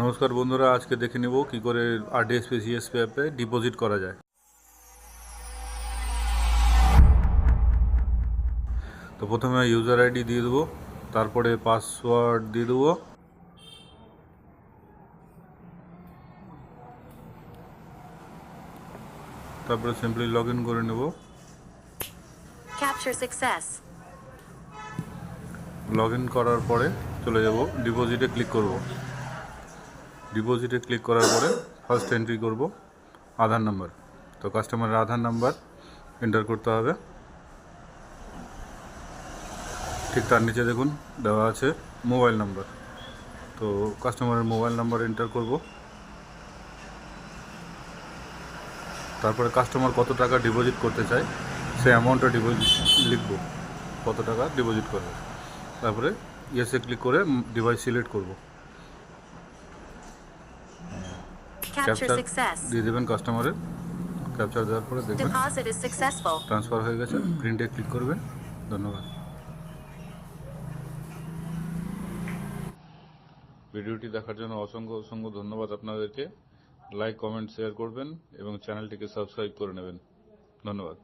নমস্কার বন্ধুরা আজকে দেখে নেব কি করে আরডিএসপি সিএসপি অ্যাপে ডিপোজিট করা যায়। তো প্রথমে ইউজার আইডি দিয়ে দেবো তারপরে পাসওয়ার্ড দিয়ে দেবো। তারপরে সিম্পলি লগ ইন করে নেব। লগ ইন করার পরে চলে যাব ডিপোজিটে ক্লিক করব। ডিপোজিটে ক্লিক করার পরে ফার্স্ট এন্ট্রি করব, আধার নাম্বার। তো কাস্টমারের আধার নাম্বার এন্টার করতে হবে। ঠিক তার নিচে দেখুন, দেওয়া আছে মোবাইল নাম্বার তো কাস্টমারের মোবাইল নাম্বার এন্টার করব। তারপরে কাস্টমার কত টাকা ডিপোজিট করতে চায়, সেই অ্যামাউন্টটা ডিপোজিট লিখব, কত টাকা ডিপোজিট করবে। তারপরে ইয়েসে ক্লিক করে ডিভাইস সিলেক্ট করব। ক্যাপচার দিয়ে দেবেন কাস্টমারের ক্যাপচার দেওয়ার পরে দেখবেন. ট্রান্সফার হয়ে গেছে প্রিন্টে ক্লিক করবেন ধন্যবাদ। ভিডিওটি দেখার জন্য অসংখ্য অসংখ্য ধন্যবাদ আপনাদেরকে। লাইক কমেন্ট শেয়ার করবেন এবং চ্যানেলটিকে সাবস্ক্রাইব করে নেবেন। ধন্যবাদ।